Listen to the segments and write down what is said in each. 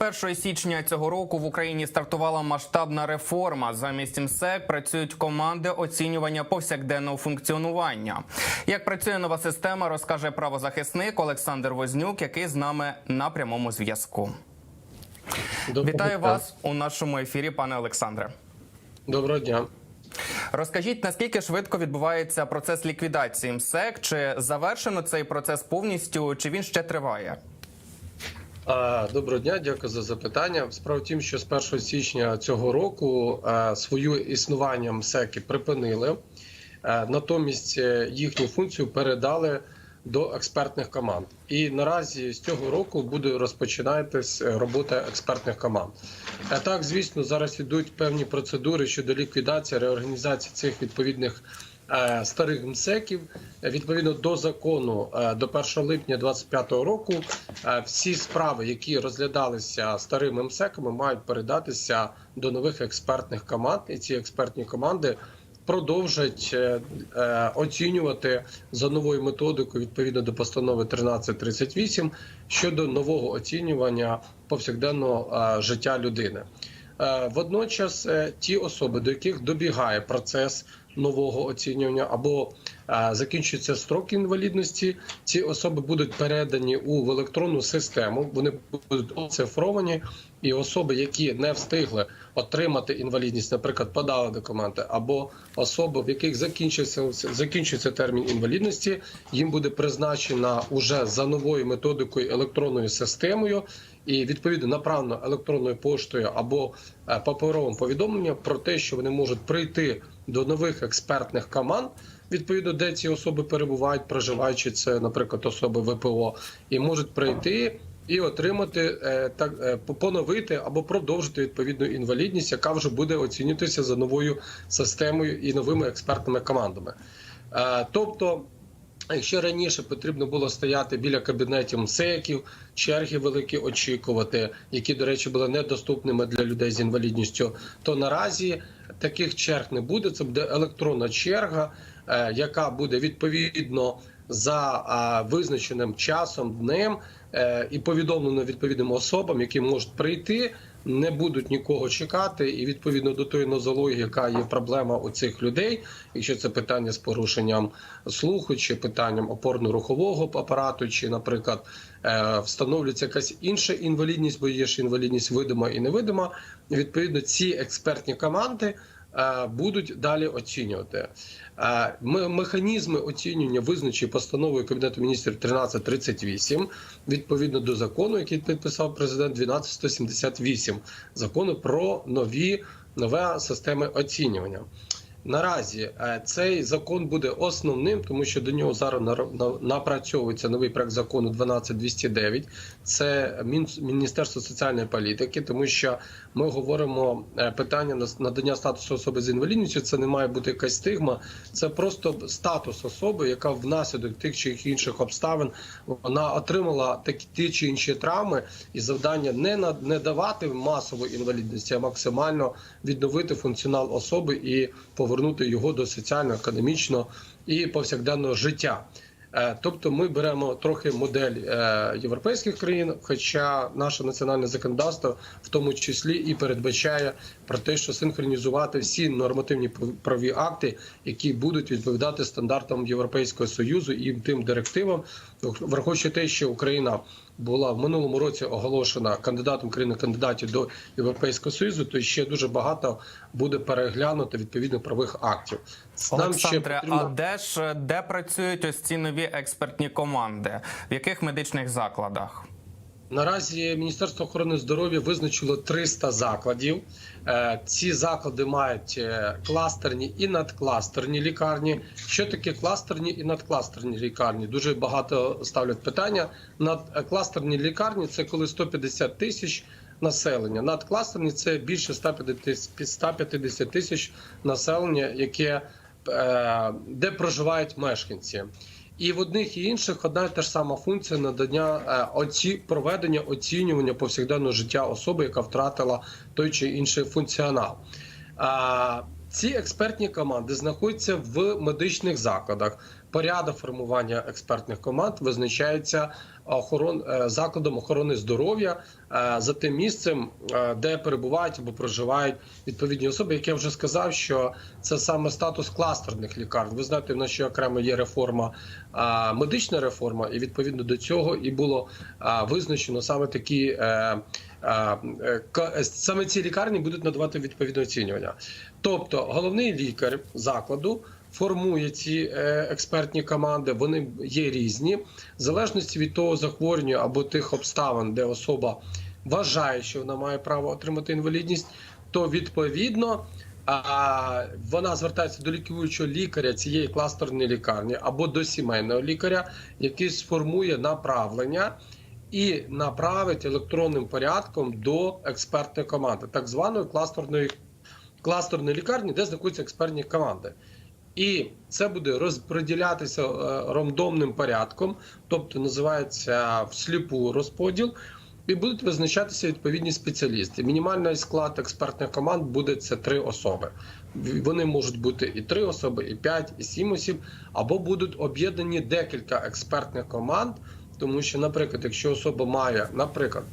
З 1 січня цього року в Україні стартувала масштабна реформа. Замість МСЕК працюють команди оцінювання повсякденного функціонування. Як працює нова система, розкаже правозахисник Олександр Вознюк, який з нами на прямому зв'язку. Вітаю вас у нашому ефірі, пане Олександре. Доброго дня. Розкажіть, наскільки швидко відбувається процес ліквідації МСЕК? Чи завершено цей процес повністю, чи він ще триває? Доброго дня, дякую за запитання. Справа в тім, що з 1 січня цього року свою існування МСЕКи припинили, натомість е, їхню функцію передали до експертних команд. І наразі з цього року буде розпочинатись е, робота експертних команд. Так, звісно, зараз ідуть певні процедури щодо ліквідації, реорганізації цих відповідних. Е, Старих МСЕКів відповідно до закону е, до 1 липня 2025 року е, всі справи, які розглядалися старими МСЕКами, мають передатися до нових експертних команд, і ці експертні команди продовжать оцінювати за новою методикою відповідно до постанови 1338 щодо нового оцінювання повсякденного життя людини. Е, Водночас е, ті особи, до яких добігає процес нового оцінювання або е, закінчується строк інвалідності, ці особи будуть передані у електронну систему. Вони будуть оцифровані, і особи, які не встигли отримати інвалідність, наприклад, подали документи, або особи, в яких закінчився закінчується термін інвалідності, їм буде призначена уже за новою методикою електронною системою. І відповідно направлено електронною поштою або е, паперовим повідомленням про те, що вони можуть прийти до нових експертних команд, відповідно, де ці особи перебувають, проживаючи це, наприклад, особи ВПО, і можуть прийти і отримати е, так е, поновити або продовжити відповідну інвалідність, яка вже буде оцінюватися за новою системою і новими експертними командами. Е, Тобто. Якщо раніше потрібно було стояти біля кабінетів МСЕКів, черги великі очікувати, які, до речі, були недоступними для людей з інвалідністю, то наразі таких черг не буде. Це буде електронна черга, е, яка буде відповідно за визначеним часом, днем е, і повідомлено відповідним особам, які можуть прийти, не будуть нікого чекати, і відповідно до тої нозології, яка є проблема у цих людей, якщо це питання з порушенням слуху, чи питанням опорно-рухового апарату, чи, наприклад, е, встановлюється якась інша інвалідність, бо є ж інвалідність видима і невидима. Відповідно, ці експертні команди. Е, Будуть далі оцінювати Е, механізми оцінювання визначені постановою Кабінету міністрів 1338 відповідно до закону, який підписав президент 12178 закону про нові нове системи оцінювання. Наразі е, цей закон буде основним, тому що до нього зараз напрацьовується новий проект закону 12209. Це Міністерство соціальної політики, тому що ми говоримо е, питання надання статусу особи з інвалідністю. Це не має бути якась стигма, це просто статус особи, яка внаслідок тих чи інших обставин вона отримала такі ті чи інші травми, і завдання не на не давати масової інвалідності, а максимально відновити функціонал особи і повернути його до соціально-економічного і повсякденного життя. Е, Тобто ми беремо трохи модель е, європейських країн, хоча наше національне законодавство в тому числі і передбачає про те, що синхронізувати всі нормативні правові акти, які будуть відповідати стандартам Європейського союзу і тим директивам, враховуючи те, що Україна була в минулому році оголошена кандидатом країни кандидатів до Європейського союзу, то ще дуже багато буде переглянуто відповідних правових актів. Нам ще Олександре, потрібно- а де ж де працюють ось ці нові експертні команди? В яких медичних закладах? Наразі Міністерство охорони здоров'я визначило 300 закладів. Е, Ці заклади мають е, кластерні і надкластерні лікарні. Що таке кластерні і надкластерні лікарні? Дуже багато ставлять питання. Надкластерні лікарні це коли 150 тисяч населення. Надкластерні це більше 150 150 тисяч населення, яке е, де проживають мешканці. І в одних і інших одна і та ж сама функція надання е, оці проведення оцінювання повсякденного життя особи, яка втратила той чи інший функціонал. Ці експертні команди знаходяться в медичних закладах. Порядок формування експертних команд визначається охорон е, закладом охорони здоров'я е, за тим місцем, е, де перебувають або проживають відповідні особи. Як я вже сказав, що це саме статус кластерних лікарень. Ви знаєте, в нас ще окремо є реформа, медична реформа, і відповідно до цього і було визначено саме такі. Саме ці лікарні будуть надавати відповідне оцінювання. Тобто, головний лікар закладу формує ці е, експертні команди. Вони є різні, в залежності від того захворювання або тих обставин, де особа вважає, що вона має право отримати інвалідність, то відповідно. Вона звертається до лікуючого лікаря цієї кластерної лікарні або до сімейного лікаря, який сформує направлення і направить електронним порядком до експертної команди, так званої кластерної кластерної лікарні, де знаходяться експертні команди. І це буде розподілятися е, рандомним порядком, тобто називається всліпу розподіл, і будуть визначатися відповідні спеціалісти. Мінімальний склад експертних команд буде це три особи. Вони можуть бути і три особи, і п'ять, і сім осіб, або будуть об'єднані декілька експертних команд. Тому що, наприклад, якщо особа має, наприклад,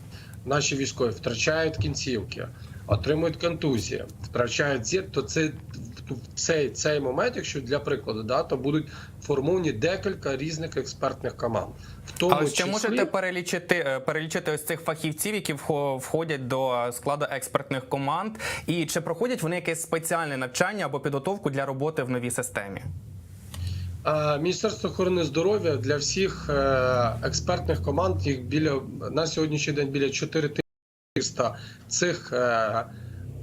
наші військові втрачають кінцівки, отримують контузії, втрачають зір, то це в цей, цей момент, якщо для прикладу, да, то будуть формовані декілька різних експертних команд. В тому Але ще числі, можете перелічити е, перелічити ось цих фахівців, які вхо- входять до складу експертних команд, і чи проходять вони якесь спеціальне навчання або підготовку для роботи в новій системі? Е, Міністерство охорони здоров'я для всіх е, експертних команд їх біля на сьогоднішній день біля 400 цих е,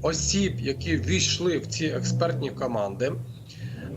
осіб, які ввійшли в ці експертні команди.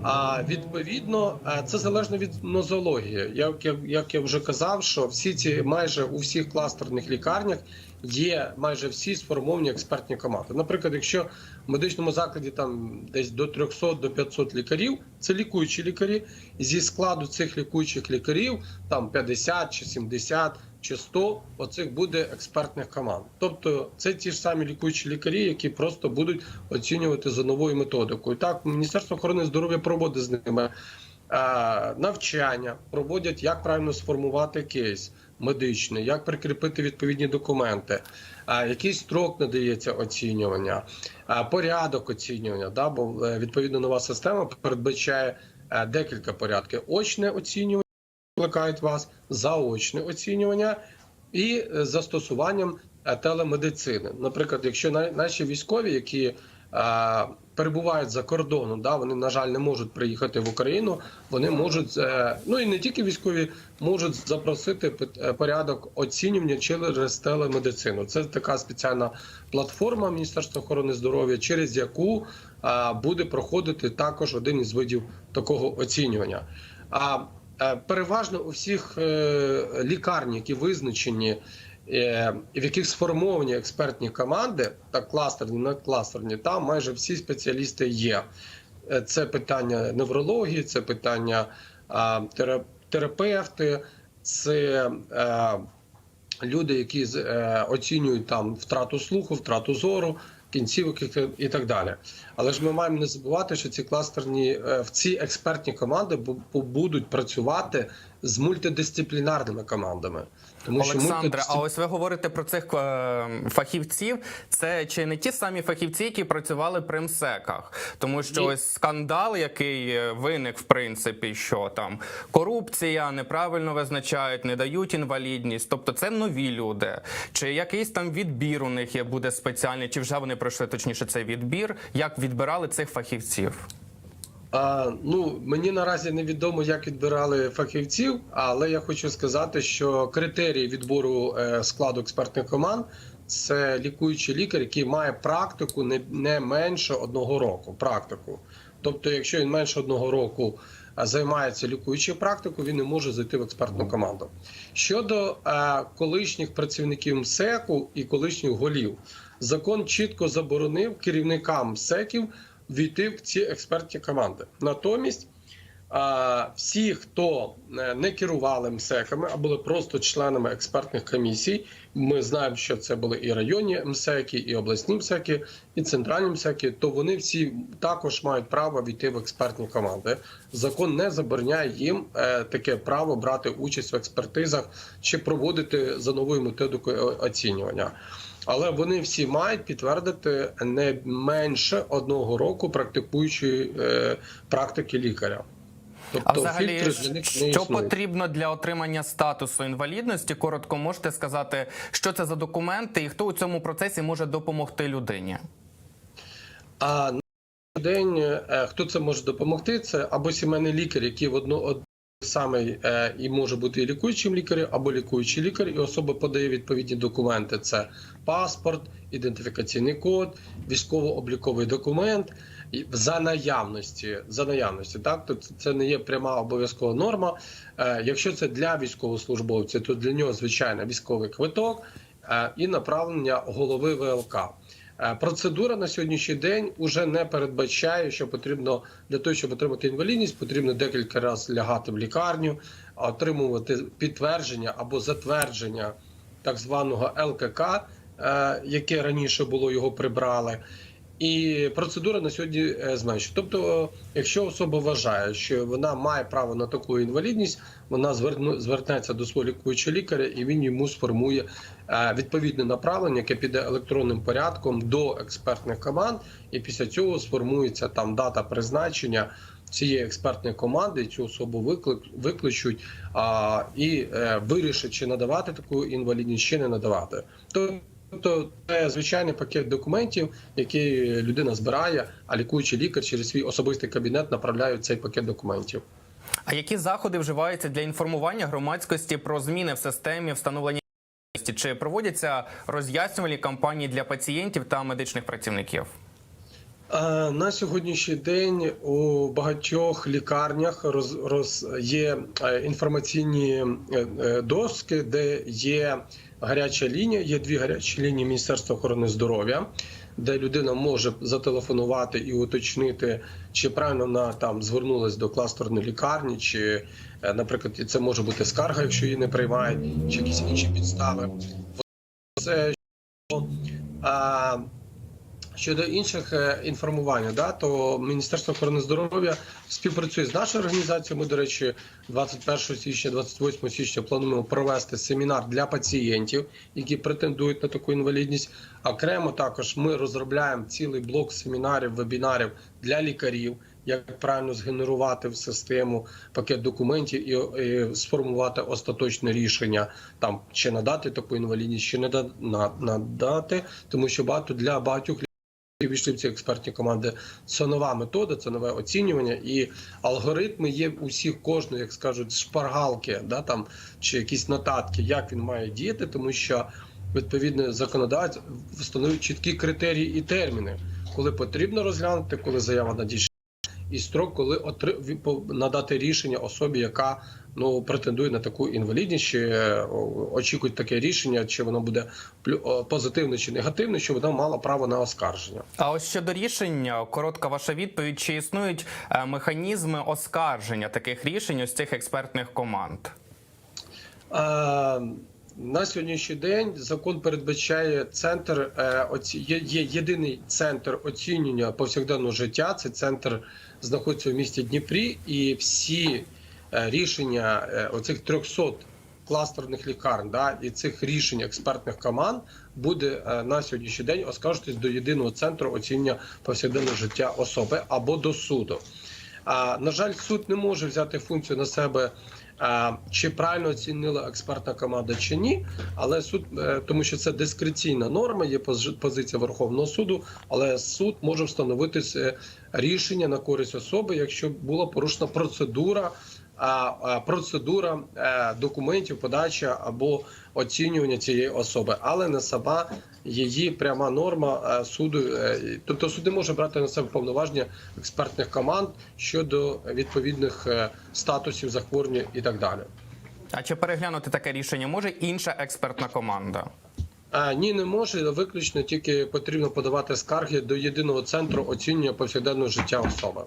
А відповідно, е, це залежно від нозології. Як я, як я вже казав, що всі ці майже у всіх кластерних лікарнях є майже всі сформовані експертні команди. Наприклад, якщо в медичному закладі там десь до 300 до 500 лікарів, це лікуючі лікарі. Зі складу цих лікуючих лікарів там 50 чи 70 чи 100 оцих буде експертних команд. Тобто це ті ж самі лікуючі лікарі, які просто будуть оцінювати за новою методикою. Так, Міністерство охорони здоров'я проводить з ними е, навчання, проводять, як правильно сформувати кейс медичний, як прикріпити відповідні документи, е, який строк надається оцінювання, е, порядок оцінювання. Да, бо відповідно нова система передбачає декілька порядків: очне оцінювання викликають вас заочне оцінювання і е, застосуванням е, телемедицини. Наприклад, якщо на- наші військові, які е, перебувають за кордоном, да, вони на жаль не можуть приїхати в Україну. Вони можуть ну і не тільки військові можуть запросити порядок оцінювання через телемедицину. Це така спеціальна платформа Міністерства охорони здоров'я, через яку буде проходити також один із видів такого оцінювання. Переважно у всіх е, лікарні, які визначені, е, в яких сформовані експертні команди, так кластерні, не кластерні, там майже всі спеціалісти є. Е, Це питання неврології, це питання терапевти, це е, люди, які е, оцінюють там втрату слуху, втрату зору, кінцівок і так далі. Але ж ми маємо не забувати, що ці кластерні е, в ці експертні команди бу- бу- будуть працювати з мультидисциплінарними командами. Тому Олександре, а ось ви говорите про цих е, фахівців. Це чи не ті самі фахівці, які працювали при МСЕКах? Тому що Ні. ось скандал, який е, виник, в принципі, що там корупція, неправильно визначають, не дають інвалідність. Тобто це нові люди. Чи якийсь там відбір у них є буде спеціальний, чи вже вони пройшли точніше цей відбір? Як відбирали цих фахівців? Ну мені наразі невідомо, як відбирали фахівців, але я хочу сказати, що критерії відбору е, складу експертних команд це лікуючий лікар, який має практику не, не менше одного року. Практику. Тобто, якщо він менше одного року е, займається лікуючою практикою, він не може зайти в експертну команду. Щодо е, колишніх працівників МСЕКу і колишніх голів, закон чітко заборонив керівникам МСЕКів війти в ці експертні команди. Натомість всі, хто е, не керували МСЕКами, а були просто членами експертних комісій. Ми знаємо, що це були і районні МСЕКи, і обласні МСЕКи, і центральні МСЕКи, то вони всі також мають право війти в експертні команди. Закон не забороняє їм е, таке право брати участь в експертизах чи проводити за новою методикою оцінювання. Але вони всі мають підтвердити не менше одного року практикуючої е, практики лікаря. Тобто А взагалі, що потрібно для отримання статусу інвалідності? Коротко можете сказати, що це за документи і хто у цьому процесі може допомогти людині? А на день е, хто це може допомогти? Це або сімейний лікар, який в одно од- самий е, і може бути і лікуючим лікарем, або лікуючий лікар, і особа подає відповідні документи: це паспорт, ідентифікаційний код, військово-обліковий документ. За наявності, за наявності, так то це не є пряма обов'язкова норма. Е, якщо це для військовослужбовця, то для нього звичайно військовий квиток е, і направлення голови ВЛК. Е, Процедура на сьогоднішній день уже не передбачає, що потрібно для того, щоб отримати інвалідність, потрібно декілька разів лягати в лікарню, отримувати підтвердження або затвердження так званого ЛКК, е, яке раніше було його прибрали. І процедура на сьогодні е, зменшує. Тобто, якщо особа вважає, що вона має право на таку інвалідність, вона звернеться до свого лікуючого лікаря, і він йому сформує е, відповідне направлення, яке піде електронним порядком до експертних команд, і після цього сформується там дата призначення цієї експертної команди. Цю особу викличуть а, і е, вирішать, чи надавати таку інвалідність, чи не надавати. Тобто це звичайний пакет документів, який людина збирає, а лікуючий лікар через свій особистий кабінет направляє цей пакет документів. А які заходи вживаються для інформування громадськості про зміни в системі встановлення? Чи проводяться роз'яснювальні кампанії для пацієнтів та медичних працівників? Е, На сьогоднішній день у багатьох лікарнях роз, роз є е, інформаційні е, доски, де є гаряча лінія. Є дві гарячі лінії Міністерства охорони здоров'я, де людина може зателефонувати і уточнити, чи правильно вона там звернулась до кластерної лікарні, чи, е, наприклад, це може бути скарга, якщо її не приймають, чи якісь інші підстави. Це що, Щодо інших е, інформування, да, то Міністерство охорони здоров'я співпрацює з нашою організацією. Ми, до речі, 21 січня, 28 січня плануємо провести семінар для пацієнтів, які претендують на таку інвалідність. Окремо також ми розробляємо цілий блок семінарів, вебінарів для лікарів, як правильно згенерувати в систему пакет документів і, і сформувати остаточне рішення, там чи надати таку інвалідність, чи не надати, тому що багато для багатьох і війшли в ці експертні команди. Це нова метода, це нове оцінювання, і алгоритми є у всіх кожної, як скажуть, шпаргалки, да там чи якісь нотатки, як він має діяти, тому що відповідно законодавець встановив чіткі критерії і терміни, коли потрібно розглянути, коли заява надійшла. І строк, коли отри... надати рішення особі, яка ну претендує на таку інвалідність, чи е, очікують таке рішення, чи воно буде плю- позитивне чи негативне, щоб вона мала право на оскарження. А ось щодо рішення, коротка ваша відповідь: чи існують е, механізми оскарження таких рішень ось цих експертних команд? Е, На сьогоднішній день закон передбачає центр е, є, є єдиний центр оцінювання повсякденного життя. Це центр знаходиться в місті Дніпрі, і всі е, рішення е, оцих 300 кластерних лікарень, да, і цих рішень експертних команд буде е, на сьогоднішній день оскаржуватись до єдиного центру оцінювання повсякденного життя особи або до суду. На жаль, суд не може взяти функцію на себе, чи правильно оцінила експертна команда чи ні. Але суд, е, тому що це дискреційна норма, є пози- позиція Верховного суду, але суд може встановити е, рішення на користь особи, якщо була порушена процедура. Процедура е, документів, подача або оцінювання цієї особи, але не сама її пряма норма е, суду. е, Тобто суд не може брати на себе повноваження експертних команд щодо відповідних статусів захворювання і так далі. А чи переглянути таке рішення може інша експертна команда? А, ні, не може. Виключно тільки потрібно подавати скарги до єдиного центру оцінювання повсякденного життя особи.